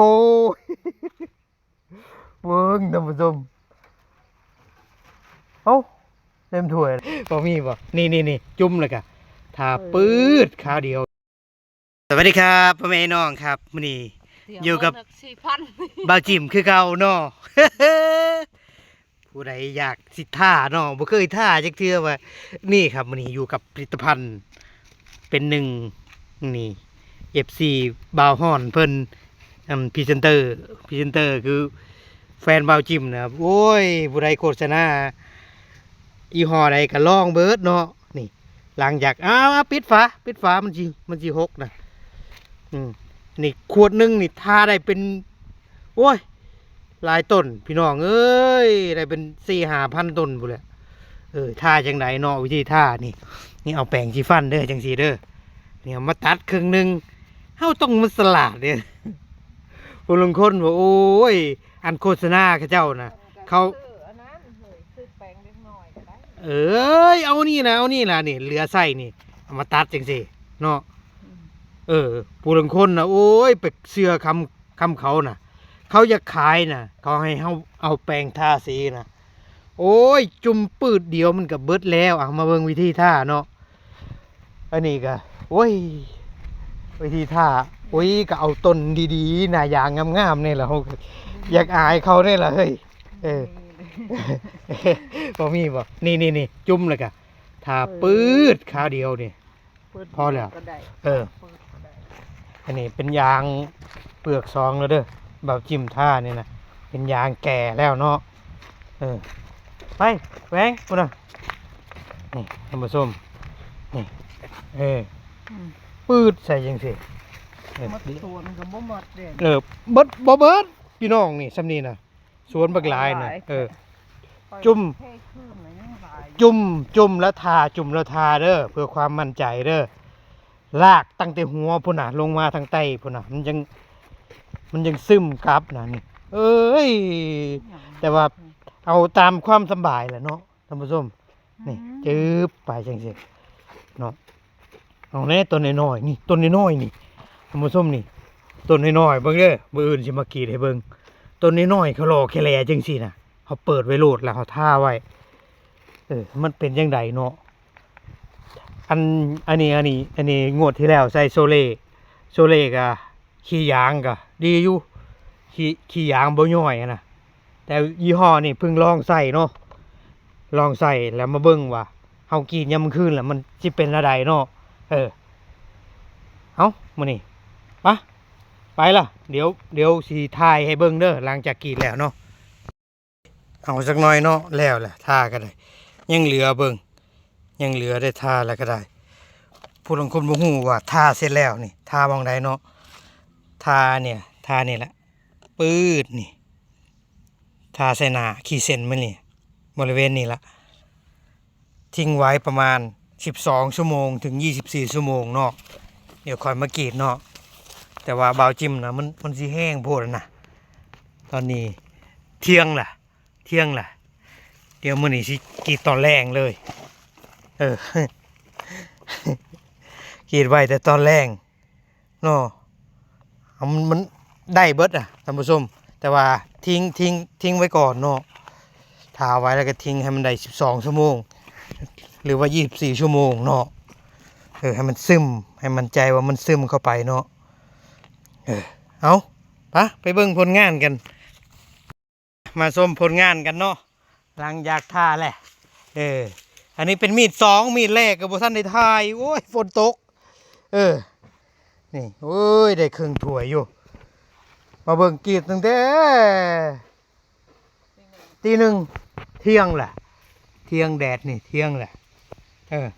โปยเบิ้งท่านผู้ชมเอ้าเต็มถ้วยบ่มีบ่นี่นี่นี่จุ่มเลยกะทาปื๊ดข้าวเดียว สวัสดีครับพ่อแม่น้องครับมื้อนี้อยู่กับสี่พันบ่าวจิ๋มคือเก่าเนาะผู้ใดอยากสิท่าเนาะบ่เคยท่าจักเทื่อว่า นี่ครับมื้อนี้อยู่กับผลิตภัณฑ์เป็นหนึ่งนี่ FC บ่าวฮ้อนเพิ่น อืมพรีเซนเตอร์พรีเซนเตอร์คือแฟนบาวจิ๋มนะครับโอ้ยผู้ใดโฆษณาอีห้อใดก็ลองเบิร์ดเนาะนี่ หลังจากอ้าวปิดฝาปิดฝามันสิมันสิหกนะอืมนี่ขวดหนึ่งนี่ทาได้เป็น โอ้ยหลายต้น พี่น้องเอ้ยได้เป็นสี่หาพันต้นบุเลยเออท่าจังไดเนาะวิธีท่านี่ นี่เอาแปรงสีฟันเด้อจังสีเด้อนี่เอามาตัดครึ่งหนึ่งเฮาต้องมาสลาดเด้อ ผู้ลงคนบอกโอ้ย อันโฆษณาเขาเจ้านะเขา ซื้ออันนั้นเฮ้ยซื้อแปลงเล็กน้อยก็ได้เอ้ย เอานี่นะเอานี่ล่ะนี่เหลือใส่นี่เอามาตัดจังสิเนาะเออ ผู้ลางคนนะโอ้ยไปเสือคำคำเขานะเขาอยากขายนะเขาให้เขาเอาแปรงทาสีนะโอ้ย จุ่มปืดเดียวมันกับเบิดแล้วอะมาเบิ่งวิธีท่าเนาะอันนี้ก็โอ้ย วิธีท่า โอ้ยก็เอาต้นดีๆหน้ายางงามๆนี่แหละเขาก็อยากอายเขาเนี่ยแหละเฮ้ยเออ บ่มีบ่นี่นี่นี่จุ่มเลยกะทาปืดข้าวเดียวนี่ปิดพอแล้ว ก็ได้เออ เปิดก็ได้อันนี้เป็นยางเปลือกซองแล้วเด้อแบบจิ้มท่านี่นะเป็นยางแก่แล้วเนาะเออไปแหวงพุ่นน่ะนี่ท่านผู้ชมนี่เอออืมปืดใส่ยังสิเออห มดสวนก็บ่หมดเด่นเออเบิดบ่เบิดพี่น้องนี่สำนีนะสวนบักหลายนะเออ จุ่ม เทขึ้นเลยยังหลายจุ่มจุ่มแล้วทาจุ่มแล้วทาเด้อเพื่อความมั่นใจเด้อลากตั้งแต่หัวพุ่นน่ะลงมาทางใต้พุ่นน่ะมันยัง มันยังซึมกลับนะนี่ เอ้ย แต่ว่า เอาตามความสำบายแหละเนาะท่านผู้ชม นี่จืบไปจังสิเนาะเอาแน่ต้นน้อยๆนี่ต้นน้อยๆนี่ ท่านผู้ชมนี่ต้นน้อยๆเบิ่งเด้อมื้ออื่นสิมากรีดให้เบิ่งต้นน้อยๆเขารอแค่แลจังซี่น่ะเขาเปิดไว้โหลดแล้วเขาท่าไว้เออมันเป็นยังไงเนาะอันอันนี้อันนี้อันนี้งวดที่แล้วใส่โซเล่โซเล่กะขี้ยางกะดีอยู่ขี้ขี้ยางบ่ย่อยนะแต่ยี่ห้อนี่เพิ่งลองใส่เนาะลองใส่แล้วมาเบิ่งว่าเฮากินยามคืนแล้วมันสิเป็นอะไรเนาะเออเอามื้อนี้ ไปล่ะ เดี๋ยวเดี๋ยวสิถ่ายให้เบิ่งเด้อหลังจากกรีดแล้วเนาะเอาสักหน่อยเนาะแล้วแหละทาก็ได้ ยังเหลือเบิ่งยังเหลือได้ทาแล้วก็ได้ผู้ลงคนบ่ฮู้ว่าทาเสร็จแล้วนี่ทามองใดเนาะทาเนี่ยทานี่แหละปื๊ดนี่ทาใส่หน้าขีเส้นมันนี่บริเวณนี้ละทิ้งไว้ประมาณ 12 ชั่วโมงถึง 24 ชั่วโมงเนาะเดี๋ยวคอยมากรีดเนาะ แต่ว่าเบาวจิ้มนะมันมันสิแห้งโพดนะตอนนี้เที่ยงล่ะ เที่ยงล่ะ เดี๋ยวมื้อนี้สิกีดตอนแรงเลย เออกีดไว้แต่ตอนแรงเนาะมันมันได้เบิดอะท่านผู้ชมแต่ว่าทิ้งทิ้งทิ้งไว้ก่อนเนาะทาไว้แล้วก็ทิ้งให้มันได้ 12 ชั่วโมง หรือว่า 24 ชั่วโมงเนาะเออให้มันซึมให้มันใจว่ามันซึมเข้าไปเนาะ เอาปะไปเบิ่งผลงานกัน มาชมผลงานกันเนาะหลังจากท่าแหละ เออ อันนี้เป็นมีดสองมีดแรกกับบท่านได้ทาย โอ้ยฝนตก เออ นี่ โอ้ย ได้เครึ่องถ้วยอยู่ มาเบิ่งกีดตั้งแต่ตีหนึ่งเที่ยงแหละเที่ยงแดดนี่เที่ยงแหละ เออ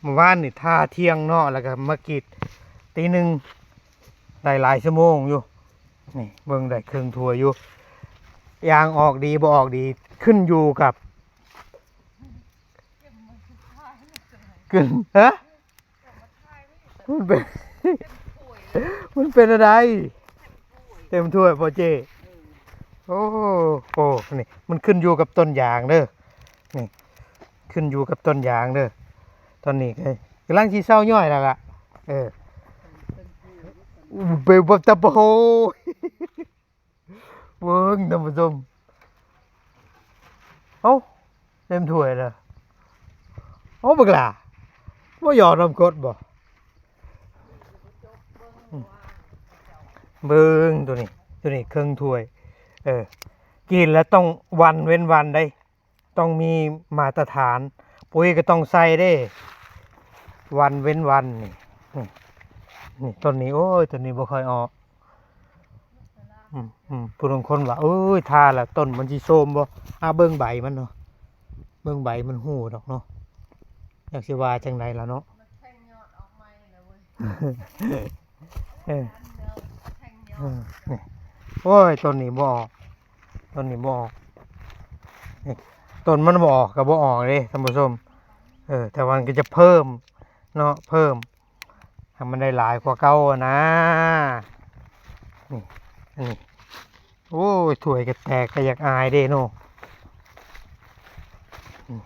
เมื่อวานนี่ท่าเที่ยงเนาะแล้วก็มากีดตีหนึ่ง ได้หลายชั่วโมงอยู่นี่เบิ่งได้ครึ่งถ้วอยู่ยางออกดีบ่ออกดีขึ้นอยู่กับขึ้นฮะมันเป็นมันเป็นอะไร เต็มถ้วยพอเจโอ้โหนี่มันขึ้นอยู่กับต้นยางเด้อนี่ขึ้นอยู่กับต้นยางเด้อตอนนี้ก็กำลังชีเศร้าย่อยแล้วล่ะเออ เบลบตะโบเบิ้งท่านผู้ชมเอ้าเต็มถ้วยเลยเอ้าบักหล่าบ่หยอดน้ำกดบ่เบิ้งตัวนี้ตัวนี้เครื่องถ้วย เออ กินแล้วต้องวันเว้นวันได้ ต้องมีมาตรฐาน ปุ๋ยก็ต้องใส่ได้ วันเว้นวันนี่ นี่นี่ต้นนี้โอ้ยต้นนี้บ่ค่อยออกอืมอืมผู้บางคนว่าเอ้ยทาละต้นมันสิโทรมบ่อาเบิ่งใบมันเนาะเบิ่งใบมันหูดอกเนาะอยากสิว่าจังไดล่ะเนาะมันแทงยอดออกมาเลยเว้ยเออแทงยเออดอนี่โอ้ยต้นนี้บ่ออกต้นนี้บ่ออกนี่ต้นมันบ่ออกก็บ่ออกเด้ท่านผู้ชมเออแต่วามันก็จะเพิ่มเนาะเพิ่ม ให้มันได้หลายกว่าเก่านะนี่อันนี้โอ้ยถวยก็แตกก็อยากอายเด้เนาะนี่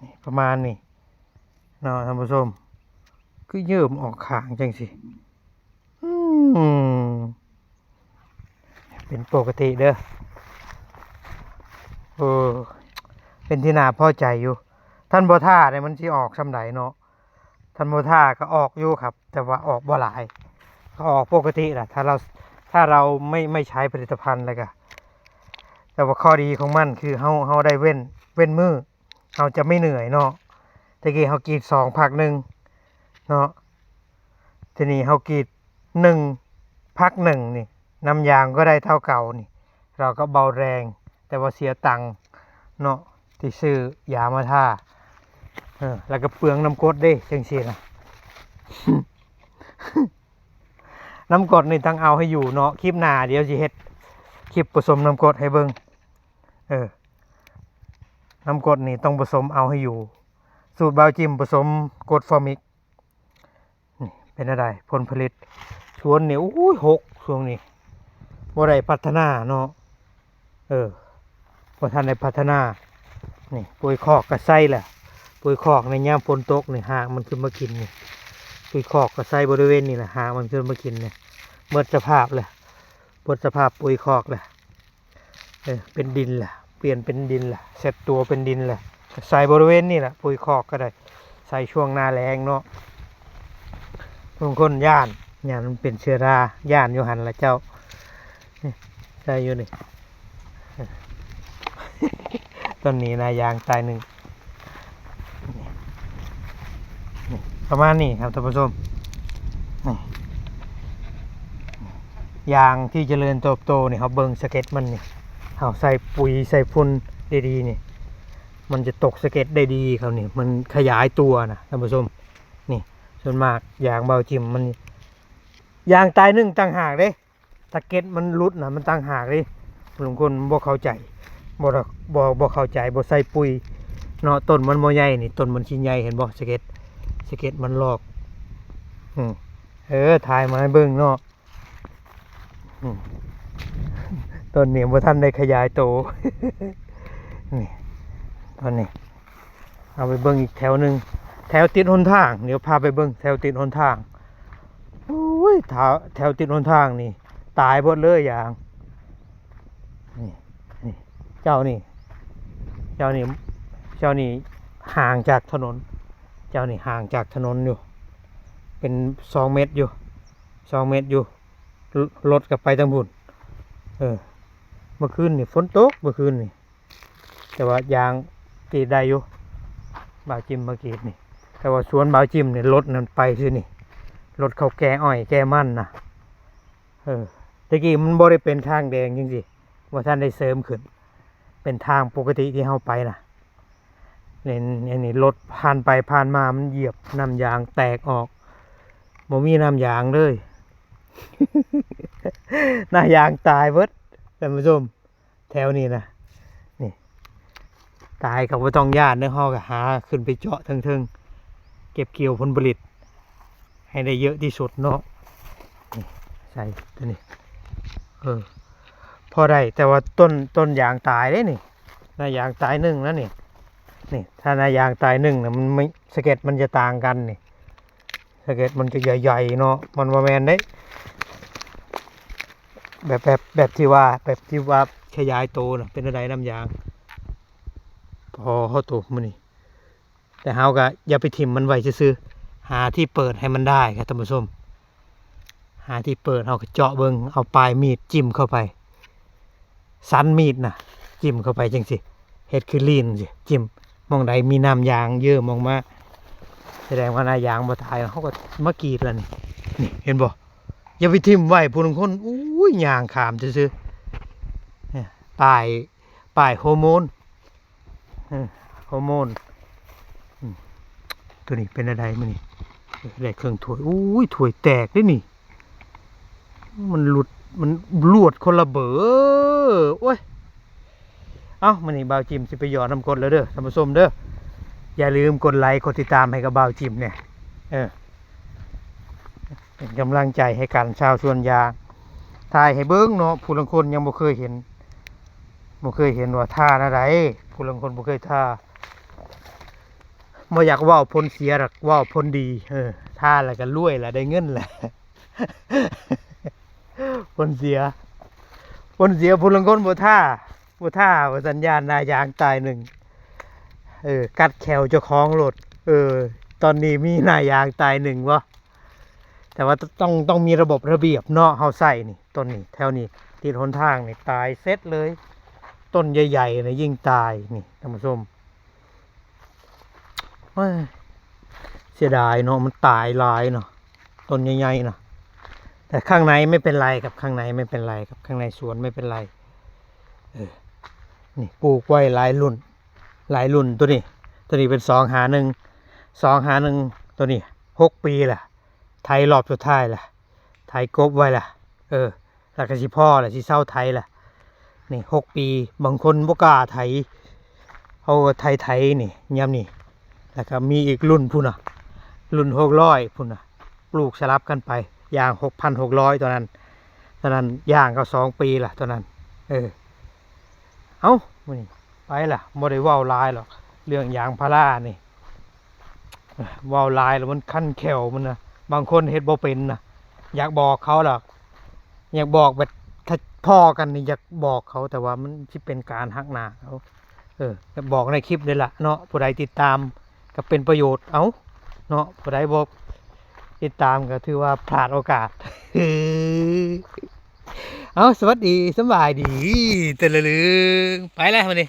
นี่ประมาณนี้เนาะท่านผู้ชมคือเยิ่มออกขางจังสิเป็นปกติเด้อเออเป็นที่น่าพอใจอยู่ ท่านบ่ท่าเนี่ยมันสิออกซำใดเนาะ ท่านบ่ท่าก็ออกอยู่ครับ แต่ว่าออกบ่หลายก็ออกปกติแหละถ้าเราถ้าเราไม่ไม่ใช้ผลิตภัณฑ์เลยก็แต่ว่าข้อดีของมันคือเฮาเฮาได้เว้นเว้นมือเฮาจะไม่เหนื่อยเนาะตะกี้เฮากีดสองพักหนึ่งเนาะทีนี้เฮากีดหนึ่งพักหนึ่งนี่น้ำยางก็ได้เท่าเก่านี่ เราก็เบาแรง แต่ว่าเสียตังค์เนาะที่ซื้อยามาท่า แล้วก็เปลืองน้ำกรดเด้จังซี่นะน้ำกรดนี่ต้องเอาให้อยู่เนาะคลิปหน้าเดี๋ยวสิเฮ็ดคลิปผสมน้ำกรดให้เบิ่งเออ น้ำกรดนี่ต้องผสมเอาให้อยู่ สูตรบาวจิมผสมกรดฟอร์มิกนี่เป็นอะไรผลผลิตชวนนี่อุ้ยหกช่วงนี้บ่ได้พัฒนาเนาะเออบ่ทันได้พัฒนา นี่ปุ๋ยคอกกระไส้แหละ ปุยคอกในย่ามฝนตกเนี่ยหางมันขึ้นมากินนี่ปุ๋ยคอกกระไส้บริเวณนี่แหละหางมันขึ้นมากินเนี่ยเมื่อสภาพเลยหมดสภาพปุยคอกเลยเออเป็นดินแหละเปลี่ยนเป็นดินแหละเสร็จตัวเป็นดินแหละใส่บริเวณนี่แหละปุยคอกก็ได้ ใส่ช่วงหน้าแรงเนาะบางคนย่านย่านมันเป็นเชื้อราย่านอยู่หันละเจ้าใส่อยู่นี่ต้นนี้นายางตายหนึ่ง ประมาณนี้ครับท่านผู้ชมนี่ยางที่เจริญเติบโตเนี่ยเขาเบิงสเก็ตมันเนี่ยเขาใส่ปุ๋ยใส่ฝุ่นดีๆนี่มันจะตกสเก็ตได้ดีครับนี่มันขยายตัวนะท่านผู้ชมนี่ส่วนมากยางเบาจิมมันยางตายหนึ่งต่างหากเด้สเก็ตมันรุดนะมันต่างหากเด้บางคนบ่เข้าใจบ่ดอกบ่บ่เข้าใจบ่ใส่ปุ๋ยเนาะต้นมันบ่ใหญ่นี่ต้นมันชิ้นใหญ่เห็นบ่สเก็ต สเก็ตมันลอกอืมเออถ่ายมาให้เบิ่งเนาะอืมต้นนี้บ่ท่านได้ขยายโตนี่ต้นนี้ เอาไปเบิ่งอีกแถวหนึ่งแถวติดหนทาง เดี๋ยวพาไปเบิ่งแถวติดหนทางโอ้ยแถวแถวติดหนทางนี่ ตายหมดเลยอย่างนี่นี่เจ้านี่ เจ้านี่ เจ้านี่ห่างจากถนน เจ้านี่ห่างจากถนนอยู่ เป็นสองเมตรอยู่สองเมตรอยู่รถกับไปทางบุญเออเมื่อคืนนี่ฝนตกเมื่อคืนนี่แต่ว่ายางกรีดได้อยู่บ่าวจิมมากรีดนี่ แต่ว่าสวนบ่าวจิมเนี่ยรถนั่นไปสินี่รถเขาแก่อ้อยแก่มันนะเออตะกี้มันบ่ได้เป็นทางแดงจริงสิว่าท่านได้เสริมขึ้น เป็นทางปกติที่เฮาไปนะ เนี่ยเนี่ยนี่รถผ่านไปผ่านมามันเหยียบน้ำยางแตกออกบ่มีน้ำยางเลยหน้ายางตายเบิดท่านผู้ชมแถวนี้นะนี่ตายกับว่าต้องญาติเนื้อฮอกหาขึ้นไปเจาะเทิงๆเก็บเกี่ยวผลผลิต ให้ได้เยอะที่สุดเนาะนี่ใส่ตัวนี้เออพอได้แต่ว่าต้นต้นยางตายได้นี่หน้ายางตายหนึ่งแล้วนี่ นี่ถ้านายางตายหนึ่งนะมันไม่สเก็ตมันจะต่างกันนี่สเก็ตมันจะใหญ่ๆเนาะมันว่าแมนได้ แบบแบบแบบที่ว่าแบบที่ว่าขยายโตนะเป็นอะไรน้ำยาง พอเขาโตมันนี่แต่เฮาก็อย่าไปทิ่มมันไว้ซื่อหาที่เปิดให้มันได้ครับท่านผู้ชมหาที่เปิดเฮาก็เจาะเบิงเอาปลายมีดจิ้มเข้าไป สันมีดนะจิ้มเข้าไปจังสิเฮ็ดคือลีนสิจิ้ม มองใดมีน้ำยางเยอะมองมาแสดงว่านายางบ่ตายเขาก็มากรีดแล้วนี่นี่เห็นบ่อย่าไปทิ่มไว้ผู้ลางคนอุ้ยยางขามซื่อๆเนี่ยป้ายป้ายฮอร์โมนฮอร์โมนตัวนี้เป็นอะไรมันนี่ได้เครื่องถ้วยอุ้ยถ้วยแตกด้วยนี่ มันหลุดมันลวดคนละเบอโอ้ย เอ้ามันนี่บ่าวจิมสิไปหยอดน้ำกดแล้วเด้อท่านผู้ชมเด้ออย่าลืมกดไลค์กดติดตามให้กับบ่าวจิมเนี่ยเออเป็นกำลังใจให้กันชาวชวนยางถ่ายให้เบิ้งเนาะผู้ลังคนยังบ่เคยเห็นบ่เคยเห็นว่าท่าอะไรผู้ลังคนบ่เคยท่าบ่อยากว้าผลเสียหรอกว้าผลดี เออท่าแล้วก็รวยแล้วได้เงินแหละผลเสียผลเสียผู้ลังคนบ่ท่า บ่ท่าว่าสัญญาณนายางตายหนึ่งเออกัดแขวเจ้าของรถเออ ตอนนี้มีนายางตายหนึ่งวะแต่ว่าต้องต้องมีระบบระเบียบเนาะเฮาใส่นี่ต้นนี้แถวนี้ติดหนทางนี่ตายเซ็ตเลย ต้นใหญ่ๆนะยิ่งตายนี่ท่านผู้ชมเสียดายเนาะมันตายลายเนาะต้นใหญ่ๆเนาะแต่ข้างในไม่เป็นไรครับข้างในไม่เป็นไรครับข้างในสวนไม่เป็นไรเออ นี่ปลูกไว้หลายรุ่น หลายรุ่นตัวนี้ ตัวนี้เป็นสองหาหนึ่งสองหาหนึ่งตัวนี้หกปีแหละไทยรอบสุดท้ายล่ะ ไทยกบไว้ล่ะ เออแล้วก็สิพ่อล่ะสิเศร้าไทยล่ะ นี่หกปี บางคนบกล้าไทยเอาไทยไทยนี่ย้ำนี่ แล้วก็มีอีกรุ่นพุ่นน่ะ รุ่นหกร้อยพุ่นน่ะ ปลูกสลับกันไป อย่างหกพันหกร้อยตอนนั้นตอนนั้นย่างก็สองปีล่ะตอนนั้น เออ เอ้ามื้อนี่ไปล่ะบ่ได้ว้าหลายหรอกเรื่องยางพารานี่ว้าหลายแล้วมันคันแขวมันนะบางคนเฮ็ดบ่เป็นนะอยากบอกเขาหรอกอยากบอกแบบถ้าพ่อกันนี่อยากบอกเขาแต่ว่ามันที่เป็นการหักหนาเขาเออบอกในคลิปนี่แหละเนาะผู้ใดติดตามก็เป็นประโยชน์เอาเนาะผู้ใดบอกติดตามก็ถือว่าพลาดโอกาส เอาสวัสดีสบายดีเตะลึงไปแล้ววันนี้